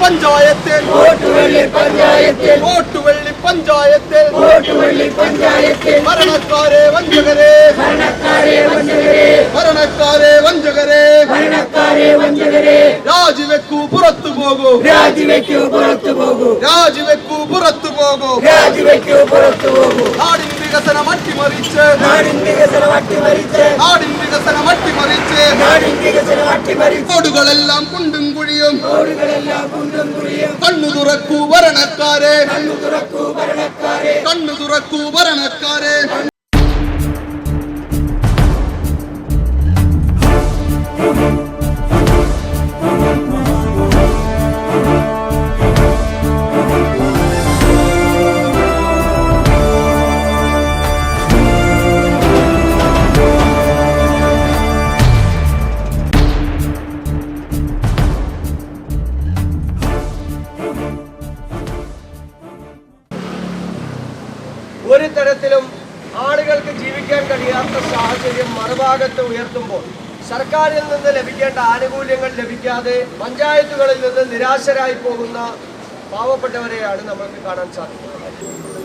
பஞ்சாயத்தில். ஓட்டுவள்ளி பஞ்சாயத்தில் ஓட்டுவள்ளி பஞ்சாயத்தில். ஓட்டுவள்ளி பஞ்சாயத்தில். மரணக்காரே வஞ்சகரே. மரணக்காரே வஞ்சகரே. மರಣக்காரே வஞ்சகரೇ. ಮರಣಕ್ಕಾರೇ ವಂಚಕರೇ ರಾಜುವೆಕ್ಕು ಪುರತ್ತು ಹೋಗು ರಾಜುವೆಕ್ಕು ಪುರತ್ತು ಹೋಗು ರಾಜುವೆಕ್ಕು ಪುರತ್ತು ಹೋಗು ರಾಜುವೆಕ್ಕು ಪುರತ್ತು ಹೋಗು വികസനം അട്ടിമറിച്ച്. നാടിൻ വികസനം അട്ടിമറിച്ച്. നാടിൻ വികസനം അട്ടിമറിച്ച്. നാടിൻ വികസനം അട്ടിമറിച്ച്. റോഡുകളെല്ലാം കുണ്ടും കുഴിയും. റോഡുകളെല്ലാം കുണ്ടും കുഴിയും. കണ്ണു തുറക്കൂ ഭരണക്കാരെ. കണ്ണു തുറക്കൂ ഭരണക്കാരെ. കണ്ണു തുറക്കൂ ഭരണക്കാരെ. തരത്തിലും ആളുകൾക്ക് ജീവിക്കാൻ കഴിയാത്ത സാഹചര്യം മറുഭാഗത്ത് ഉയർത്തുമ്പോൾ സർക്കാരിൽ നിന്ന് ലഭിക്കേണ്ട ആനുകൂല്യങ്ങൾ ലഭിക്കാതെ പഞ്ചായത്തുകളിൽ നിന്ന് നിരാശരായി പോകുന്ന പാവപ്പെട്ടവരെയാണ് നമുക്ക് കാണാൻ സാധിക്കുന്നത്.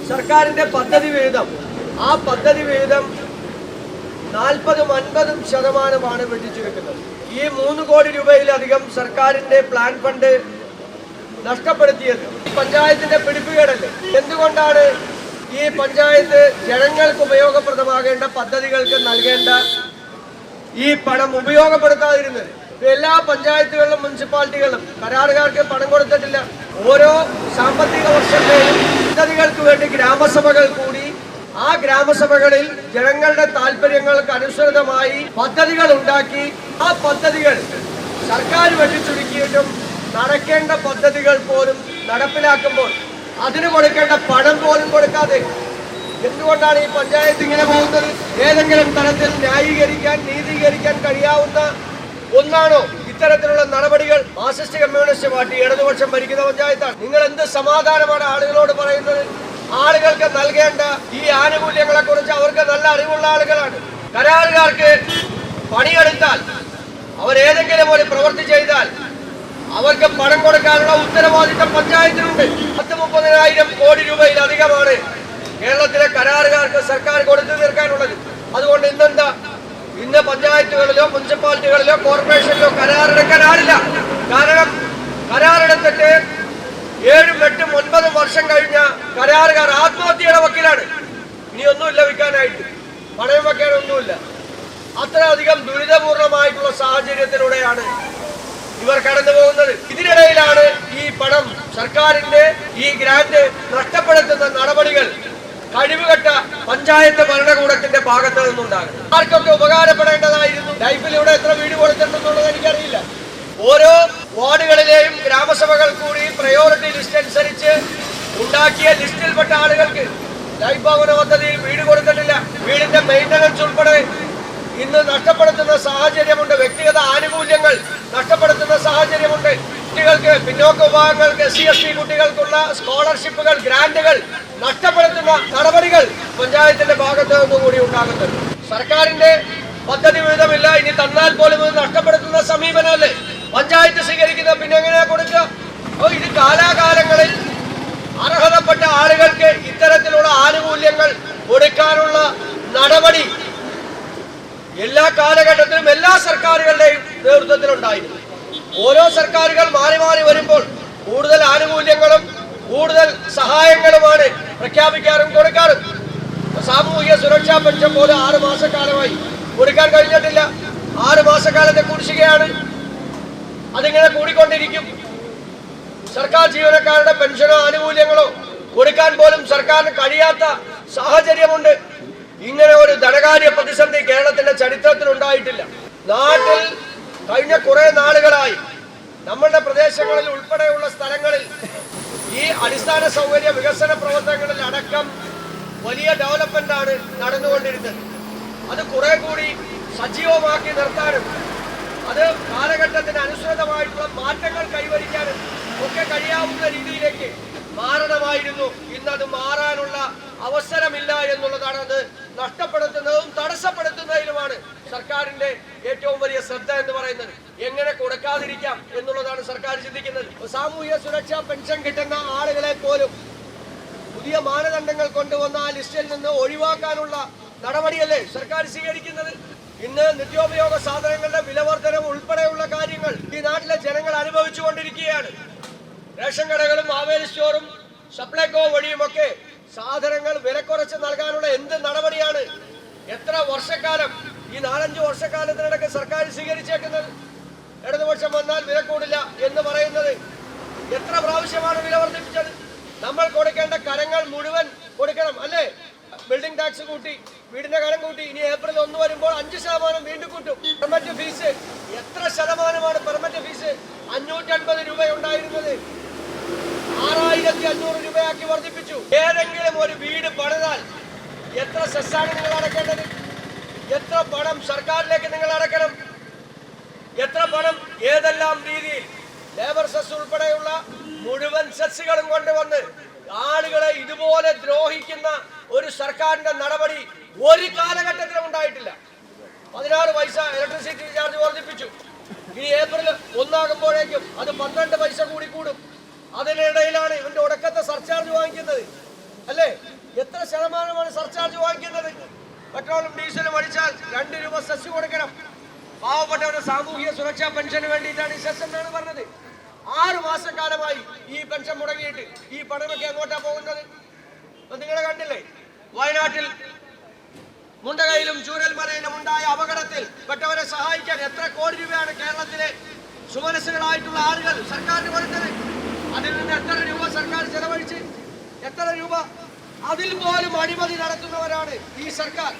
സർക്കാരിന്റെ പദ്ധതി വിഹിതം ആ പദ്ധതി വിഹിതം നാൽപ്പതും അൻപതും ശതമാനമാണ് വെട്ടിച്ചു വെക്കുന്നത്. ഈ മൂന്ന് കോടി രൂപയിലധികം സർക്കാരിന്റെ പ്ലാൻ ഫണ്ട് നഷ്ടപ്പെടുത്തിയത് പഞ്ചായത്തിന്റെ പിടിപ്പുകേടല്ലേ? എന്തുകൊണ്ടാണ് ഈ പഞ്ചായത്ത് ജനങ്ങൾക്ക് ഉപയോഗപ്രദമാകേണ്ട പദ്ധതികൾക്ക് നൽകേണ്ട ഈ പണം ഉപയോഗപ്പെടുത്താതിരുന്നത് എല്ലാ പഞ്ചായത്തുകളിലും മുനിസിപ്പാലിറ്റികളിലും കരാറുകാർക്ക് പണം കൊടുത്തിട്ടില്ല. ഓരോ സാമ്പത്തിക വർഷത്തെയും പദ്ധതികൾക്ക് വേണ്ടി ഗ്രാമസഭകൾ കൂടി ആ ഗ്രാമസഭകളിൽ ജനങ്ങളുടെ താല്പര്യങ്ങൾക്ക് അനുസൃതമായി പദ്ധതികൾ ഉണ്ടാക്കി ആ പദ്ധതികൾ സർക്കാർ വെട്ടിച്ചുരുക്കിയിട്ടും നടക്കേണ്ട പദ്ധതികൾ പോലും നടപ്പിലാക്കുമ്പോൾ അതിന് കൊടുക്കേണ്ട പണം പോലും കൊടുക്കാതെ എന്തുകൊണ്ടാണ് ഈ പഞ്ചായത്ത് ഇങ്ങനെ പോകുന്നത്? ഏതെങ്കിലും തരത്തിൽ ന്യായീകരിക്കാൻ നീതീകരിക്കാൻ കഴിയാവുന്ന ഒന്നാണോ ഇത്തരത്തിലുള്ള നടപടികൾ? മാർസിസ്റ്റ് കമ്മ്യൂണിസ്റ്റ് പാർട്ടി ഇടതുപക്ഷം ഭരിക്കുന്ന പഞ്ചായത്താണ്. നിങ്ങൾ എന്ത് സമാധാനമാണ് ആളുകളോട് പറയുന്നത്? ആളുകൾക്ക് നൽകേണ്ട ഈ ആനുകൂല്യങ്ങളെ കുറിച്ച് അവർക്ക് നല്ല അറിവുള്ള ആളുകളാണ്. കരാറുകാർക്ക് പണിയെടുത്താൽ അവരേതെങ്കിലും ഒരു പ്രവൃത്തി ചെയ്താൽ അവർക്ക് പണം കൊടുക്കാനുള്ള ഉത്തരവാദിത്തം പഞ്ചായത്തിനുണ്ട്. പത്ത് മുപ്പതിനായിരം കോടി രൂപയിലധികമാണ് കേരളത്തിലെ കരാറുകാർക്ക് സർക്കാർ കൊടുത്തു തീർക്കാനുള്ളത്. അതുകൊണ്ട് ഇന്നെന്താ? ഇന്ന് പഞ്ചായത്തുകളിലോ മുനിസിപ്പാലിറ്റികളിലോ കോർപ്പറേഷനിലോ കരാറെടുക്കാനാവില്ല കാരണം കരാറെടുത്തിട്ട് ഏഴും എട്ടും ഒൻപതും വർഷം കഴിഞ്ഞ കരാറുകാർ ആത്മഹത്യയുടെ വക്കീലാണ്. ഇനി ഒന്നുമില്ല വിൽക്കാനായിട്ട് പണയം വെക്കാനൊന്നുമില്ല അത്രയധികം ദുരിതപൂർണമായിട്ടുള്ള സാഹചര്യത്തിലൂടെയാണ് ഇവർ കടന്നു പോകുന്നത്. ഇതിനിടയിലാണ് ഈ പണം സർക്കാരിന്റെ ഈ ഗ്രാന്റ് നഷ്ടപ്പെടുത്തുന്ന നടപടികൾ കഴിവുകെട്ട പഞ്ചായത്ത് ഭരണകൂടത്തിന്റെ ഭാഗത്ത് നിന്നുണ്ടാകും ആർക്കൊക്കെ ഉപകാരപ്പെടേണ്ടതായിരുന്നു? ലൈഫിൽ ഇവിടെ എത്ര വീട് കൊടുത്തിട്ടുണ്ടെന്നുള്ളത് എനിക്കറിയില്ല. ഓരോ വാർഡുകളിലെയും ഗ്രാമസഭകൾ കൂടി പ്രയോറിറ്റി ലിസ്റ്റ് അനുസരിച്ച് ഉണ്ടാക്കിയ ലിസ്റ്റിൽപ്പെട്ട ആളുകൾക്ക് ലൈഫ് ഭവന പദ്ധതിയിൽ വീട് കൊടുത്തിട്ടില്ല. വീടിന്റെ മെയിന്റനൻസ് ഉൾപ്പെടെ ഇന്ന് നഷ്ടപ്പെടുത്തുന്ന സാഹചര്യമുണ്ട്. വ്യക്തിഗത ആനുകൂല്യങ്ങൾ നഷ്ടപ്പെടുത്തുന്ന സാഹചര്യമുണ്ട്. കുട്ടികൾക്ക് പിന്നോക്ക വിഭാഗങ്ങൾക്ക് എസ് സി എസ് ടി കുട്ടികൾക്കുള്ള സ്കോളർഷിപ്പുകൾ ഗ്രാന്റുകൾ നഷ്ടപ്പെടുത്തുന്ന നടപടികൾ പഞ്ചായത്തിന്റെ ഭാഗത്ത് നിന്നുകൂടി ഉണ്ടാകുന്നുണ്ട്. സർക്കാരിന്റെ പദ്ധതി വിഹിതമില്ല ഇനി തന്നാൽ പോലും ഇത് നഷ്ടപ്പെടുത്തുന്ന സമീപനമല്ലേ? പഞ്ചായത്ത് സ്വീകരിക്കുന്ന പിന്നെ എങ്ങനെയാ കൊടുക്കുക? അപ്പൊ ഇത് കാലാകാലങ്ങളിൽ അർഹതപ്പെട്ട ആളുകൾക്ക് ഇത്തരത്തിലുള്ള ആനുകൂല്യങ്ങൾ കൊടുക്കാനുള്ള നടപടി എല്ലാ കാലഘട്ടത്തിലും എല്ലാ സർക്കാരുകളുടെയും നേതൃത്വത്തിലുണ്ടായിരുന്നു. ഓരോ സർക്കാരുകൾ മാറി മാറി വരുമ്പോൾ കൂടുതൽ ആനുകൂല്യങ്ങളും കൂടുതൽ സഹായങ്ങളുമാണ് പ്രഖ്യാപിക്കാറും കൊടുക്കാറും. സാമൂഹിക സുരക്ഷാ പെൻഷൻ പോലും ആറ് മാസക്കാലമായി കൊടുക്കാൻ കഴിഞ്ഞിട്ടില്ല. ആറ് മാസക്കാലത്തെ കുടിശ്ശികയാണ്. അതിങ്ങനെ കൂടിക്കൊണ്ടിരിക്കും. സർക്കാർ ജീവനക്കാരുടെ പെൻഷനോ ആനുകൂല്യങ്ങളോ കൊടുക്കാൻ പോലും സർക്കാരിന് കഴിയാത്ത സാഹചര്യമുണ്ട്. ഇങ്ങനെ ഒരു ധനകാര്യ പ്രതിസന്ധി കേരളത്തിന്റെ ചരിത്രത്തിൽ ഉണ്ടായിട്ടില്ല നാട്ടിൽ കഴിഞ്ഞ കുറെ നാളുകളായി നമ്മളുടെ പ്രദേശങ്ങളിൽ ഉൾപ്പെടെയുള്ള സ്ഥലങ്ങളിൽ ഈ അടിസ്ഥാന സൗകര്യ വികസന പ്രവർത്തനങ്ങളിൽ അടക്കം വലിയ ഡെവലപ്മെന്റ് ആണ് നടന്നുകൊണ്ടിരുന്നത്. അത് കുറെ കൂടി സജീവമാക്കി നിർത്താനും അത് കാലഘട്ടത്തിന് അനുസൃതമായിട്ടുള്ള മാറ്റങ്ങൾ കൈവരിക്കാനും ഒക്കെ കഴിയാവുന്ന രീതിയിലേക്ക് മാറണമായിരുന്നു. ഇന്നത് മാറാനുള്ള അവസരമില്ല എന്നുള്ളതാണ് അത് നഷ്ടപ്പെടുത്തുന്നതും തടസ്സപ്പെടുത്തുന്നതിലുമാണ് സർക്കാരിന്റെ ഏറ്റവും വലിയ ശ്രദ്ധ എന്ന് പറയുന്നത് എങ്ങനെ കൊടുക്കാതിരിക്കാം എന്നുള്ളതാണ് സർക്കാർ ചിന്തിക്കുന്നത്. സാമൂഹ്യ സുരക്ഷാ പെൻഷൻ കിട്ടുന്ന ആളുകളെ പോലും പുതിയ മാനദണ്ഡങ്ങൾ കൊണ്ടുവന്ന ആ ലിസ്റ്റിൽ നിന്ന് ഒഴിവാക്കാനുള്ള നടപടിയല്ലേ സർക്കാർ സ്വീകരിക്കുന്നത്? ഇന്ന് നിത്യോപയോഗ സാധനങ്ങളുടെ വിലവർദ്ധനം ഉൾപ്പെടെയുള്ള കാര്യങ്ങൾ ഈ നാട്ടിലെ ജനങ്ങൾ അനുഭവിച്ചു കൊണ്ടിരിക്കുകയാണ്. റേഷൻ കടകളും മാവേലി സ്റ്റോറും സപ്ലൈകോ വഴിയുമൊക്കെ സാധനങ്ങൾ വിലക്കുറച്ച് നൽകാനുള്ള എന്ത് നടപടിയാണ്? എത്ര വർഷക്കാലം നാലഞ്ച് വർഷക്കാലത്തിനിടയ്ക്ക് സർക്കാർ സ്വീകരിച്ചേക്കുന്നത് ഇടതുപക്ഷം വന്നാൽ വില കൂടില്ല എന്ന് പറയുന്നത് എത്ര പ്രാവശ്യമാണ് വില വർദ്ധിപ്പിച്ചത്? നമ്മൾ കൊടുക്കേണ്ട കരങ്ങൾ മുഴുവൻ കൊടുക്കണം അല്ലേ? ബിൽഡിംഗ് ടാക്സ് കൂട്ടി വീടിന്റെ കരം കൂട്ടി ഇനി ഏപ്രിൽ ഒന്ന് വരുമ്പോൾ അഞ്ച് ശതമാനം വീണ്ടും കൂട്ടും. പെർമറ്റ് ഫീസ് എത്ര ശതമാനമാണ് പെർമറ്റ് ഫീസ്? അഞ്ഞൂറ്റി അൻപത് രൂപ ഉണ്ടായിരുന്നത് ആറായിരത്തി അഞ്ഞൂറ് രൂപയാക്കി വർദ്ധിപ്പിച്ചു. ഏതെങ്കിലും ഒരു വീട് പണിതാൽ എത്ര സെസ്സാണ് നിങ്ങൾ അടക്കേണ്ടത്? എത്ര പണം സർക്കാരിലേക്ക് നിങ്ങൾ അടക്കണം എത്ര പണം ഏതെല്ലാം രീതിയിൽ? ലേബർ സെസ് ഉൾപ്പെടെയുള്ള മുഴുവൻ സെസ്സുകളും കൊണ്ടുവന്ന് ആളുകളെ ഇതുപോലെ ദ്രോഹിക്കുന്ന ഒരു സർക്കാരിന്റെ നടപടി ഒരു കാലഘട്ടത്തിലും ഉണ്ടായിട്ടില്ല. പതിനാറ് പൈസ ഇലക്ട്രിസിറ്റി ചാർജ് വർദ്ധിപ്പിച്ചു. ഈ ഏപ്രിൽ ഒന്നാകുമ്പോഴേക്കും അത് പന്ത്രണ്ട് പൈസ കൂടി കൂടും. അതിനിടയിലാണ് ഇവന്റെ ഉടക്കത്തെ സർചാർജ് വാങ്ങിക്കുന്നത്. അല്ലേ? എത്ര ശതമാനമാണ് സർചാർജ് വാങ്ങിക്കുന്നത്? പെട്രോളും ഡീസലും അടിച്ചാൽ രണ്ട് രൂപ സെസ് കൊടുക്കണം. പാവപ്പെട്ടവരുടെ സാമൂഹിക സുരക്ഷാ പെൻഷന് വേണ്ടിയിട്ടാണ് ഈ സെസ് എന്നാണ് പറഞ്ഞത്. ആറു മാസക്കാലമായി ഈ പെൻഷൻ മുടങ്ങിയിട്ട് ഈ പണമൊക്കെ എങ്ങോട്ടാ പോകുന്നത്? നിങ്ങൾ കണ്ടില്ലേ? വയനാട്ടിൽ മുണ്ടകയിലും ചൂരൽമലയിലും ഉണ്ടായ അപകടത്തിൽ പെട്ടവരെ സഹായിക്കാൻ എത്ര കോടി രൂപയാണ് കേരളത്തിലെ സുമനസ്സുകളായിട്ടുള്ള ആളുകൾ സർക്കാരിന് കൊടുത്തത്? അതിൽ നിന്ന് എത്ര രൂപ സർക്കാർ ചെലവഴിച്ച്? എത്ര രൂപ അതിൽ പോലും അഴിമതി നടത്തുന്നവരാണ് ഈ സർക്കാർ.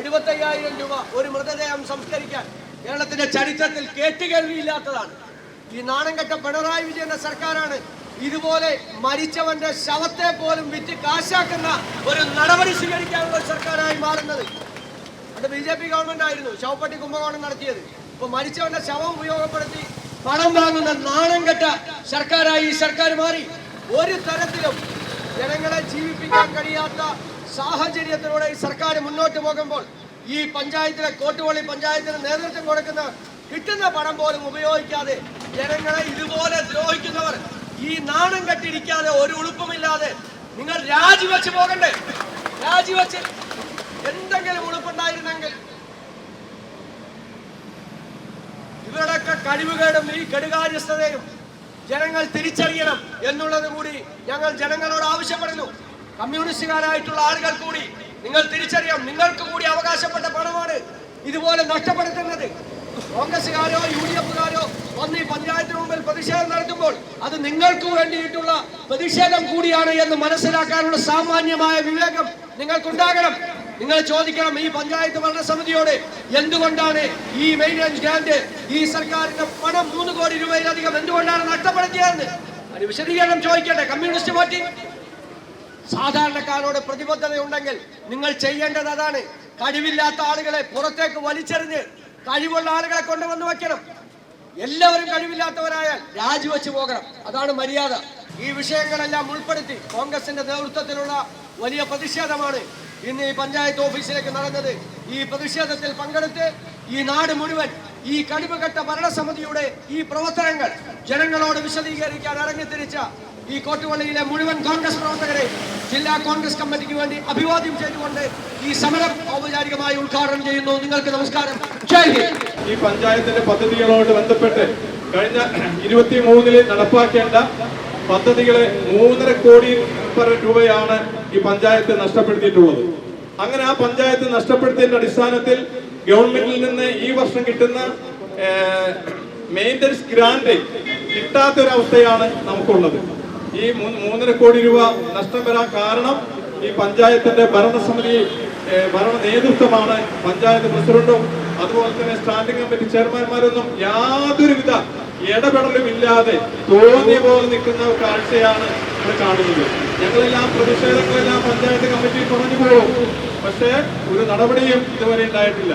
എഴുപത്തയ്യായിരം രൂപ ഒരു മൃതദേഹം സംസ്കരിക്കാൻ കേരളത്തിന്റെ ചരിത്രത്തിൽ കേട്ടുകേൾവിയില്ലാത്തതാണ്. ഈ നാണംകെട്ട പിണറായി വിജയന്റെ സർക്കാരാണ് ഇതുപോലെ മരിച്ചവന്റെ ശവത്തെ പോലും വിറ്റ് കാശാക്കുന്ന ഒരു നടപടി സ്വീകരിക്കാനുള്ള സർക്കാരായി മാറുന്നത്. അത് ബി ജെ പി ഗവൺമെന്റ് ആയിരുന്നു. ശവപ്പെട്ടി കുംഭകോണം നടത്തിയത്. ഇപ്പൊ മരിച്ചവന്റെ ശവം ഉപയോഗപ്പെടുത്തി പണം വാങ്ങുന്ന നാണം കെട്ട സർക്കാരായി ഈ സർക്കാർ മാറി. ഒരു തരത്തിലും ജനങ്ങളെ ജീവിപ്പിക്കാൻ കഴിയാത്ത സാഹചര്യത്തിലൂടെ ഈ സർക്കാർ മുന്നോട്ട് പോകുമ്പോൾ ഈ പഞ്ചായത്തിലെ കോട്ടുപള്ളി പഞ്ചായത്തിന് നേതൃത്വം കൊടുക്കുന്ന കിട്ടുന്ന പണം പോലും ഉപയോഗിക്കാതെ ജനങ്ങളെ ഇതുപോലെ ദ്രോഹിക്കുന്നവർ ഈ നാണം കെട്ടിരിക്കാതെ ഒരു ഉളുപ്പുമില്ലാതെ നിങ്ങൾ രാജിവെച്ച് പോകണ്ടേ? രാജിവെച്ച് എന്തെങ്കിലും ഉളുപ്പുണ്ടായിരുന്നെങ്കിൽ ഇവരുടെയൊക്കെ കഴിവുകേടും ഈ കെടുകാര്യസ്ഥതയും ജനങ്ങൾ തിരിച്ചറിയണം എന്നുള്ളത് കൂടി ഞങ്ങൾ ജനങ്ങളോട് ആവശ്യപ്പെടുന്നു. കമ്മ്യൂണിസ്റ്റുകാരായിട്ടുള്ള ആളുകൾ കൂടി നിങ്ങൾ തിരിച്ചറിയാം നിങ്ങൾക്ക് കൂടി അവകാശപ്പെട്ട പണമാണ് ഇതുപോലെ നഷ്ടപ്പെടുത്തുന്നത്. കോൺഗ്രസ്സുകാരോ യു ഡി എഫുകാരോ വന്ന് ഈ പഞ്ചായത്തിന് മുമ്പിൽ പ്രതിഷേധം നടത്തുമ്പോൾ അത് നിങ്ങൾക്ക് വേണ്ടിയിട്ടുള്ള പ്രതിഷേധം കൂടിയാണ് എന്ന് മനസ്സിലാക്കാനുള്ള സാമാന്യമായ വിവേകം നിങ്ങൾക്കുണ്ടാകണം. നിങ്ങൾ ചോദിക്കണം ഈ പഞ്ചായത്ത് ഭരണ സമിതിയോട് എന്തുകൊണ്ടാണ് ഈ മെയിന്റനൻസ് ഗ്രാൻഡ് ഈ സർക്കാരിന്റെ പണം മൂന്ന് കോടി രൂപയിലധികം എന്തുകൊണ്ടാണ് നഷ്ടപ്പെടുത്തിയതെന്ന്? അതിന് വിശദീകരണം ചോദിക്കട്ടെ കമ്മ്യൂണിസ്റ്റ് പാർട്ടി. സാധാരണക്കാരോട് പ്രതിബദ്ധതയുണ്ടെങ്കിൽ നിങ്ങൾ ചെയ്യേണ്ടത് അതാണ് കഴിവില്ലാത്ത ആളുകളെ പുറത്തേക്ക് വലിച്ചെറിഞ്ഞ് കഴിവുള്ള ആളുകളെ കൊണ്ടുവന്ന് വയ്ക്കണം എല്ലാവരും കഴിവില്ലാത്തവരായാൽ രാജിവെച്ച് പോകണം. അതാണ് മര്യാദ. ഈ വിഷയങ്ങളെല്ലാം ഉൾപ്പെടുത്തി കോൺഗ്രസിന്റെ നേതൃത്വത്തിലുള്ള വലിയ പ്രതിഷേധമാണ് ഇന്ന് ഈ പഞ്ചായത്ത് ഓഫീസിലേക്ക് നടന്നത് ഈ പ്രതിഷേധത്തിൽ പങ്കെടുത്ത് ഈ നാട് മുഴുവൻ ഈ കഴിവുകെട്ട ഭരണസമിതിയുടെ ഈ പ്രവർത്തനങ്ങൾ ജനങ്ങളോട് വിശദീകരിക്കാൻ ഇറങ്ങിത്തിരിച്ച ഈ കോട്ടുപള്ളിയിലെ മുഴുവൻ കോൺഗ്രസ് പ്രവർത്തകരെ ജില്ലാ കോൺഗ്രസ് കമ്മിറ്റിക്ക് വേണ്ടി അഭിവാദ്യം ചെയ്തുകൊണ്ട് ഈ സമരം ഔപചാരികമായി ഉദ്ഘാടനം ചെയ്യുന്നു. നിങ്ങൾക്ക് നമസ്കാരം. ഈ പഞ്ചായത്തിന്റെ പദ്ധതികളോട് ബന്ധപ്പെട്ട് കഴിഞ്ഞ ഇരുപത്തി മൂന്നിൽ നടപ്പാക്കേണ്ട പദ്ധതികളെ മൂന്നര കോടി രൂപയാണ് ഈ പഞ്ചായത്ത് നഷ്ടപ്പെടുത്തിയിട്ടുള്ളത്. അങ്ങനെ ആ പഞ്ചായത്ത് നഷ്ടപ്പെടുത്തിയതിന്റെ അടിസ്ഥാനത്തിൽ ഗവൺമെന്റിൽ നിന്ന് ഈ വർഷം കിട്ടുന്ന മെയിന്റനൻസ് ഗ്രാന്റ് അവസ്ഥയാണ് നമുക്കുള്ളത്. ഈ മൂന്ന് മൂന്നര കോടി രൂപ നഷ്ടം വരാൻ കാരണം ഈ പഞ്ചായത്തിന്റെ ഭരണസമിതി ഭരണ നേതൃത്വമാണ് പഞ്ചായത്ത് പ്രസിഡന്റും അതുപോലെ തന്നെ സ്റ്റാൻഡിംഗ് കമ്മിറ്റി ചെയർമാൻമാരൊന്നും യാതൊരുവിധ ഇടപെടലും ഇല്ലാതെ തോന്നിയ പോലെ നിൽക്കുന്ന കാഴ്ചയാണ് ഇവിടെ കാണുന്നത്. ഞങ്ങളെല്ലാം പ്രതിഷേധങ്ങളെല്ലാം പഞ്ചായത്ത് കമ്മിറ്റി പറഞ്ഞു പോകും. പക്ഷേ ഒരു നടപടിയും ഇതുവരെ ഉണ്ടായിട്ടില്ല.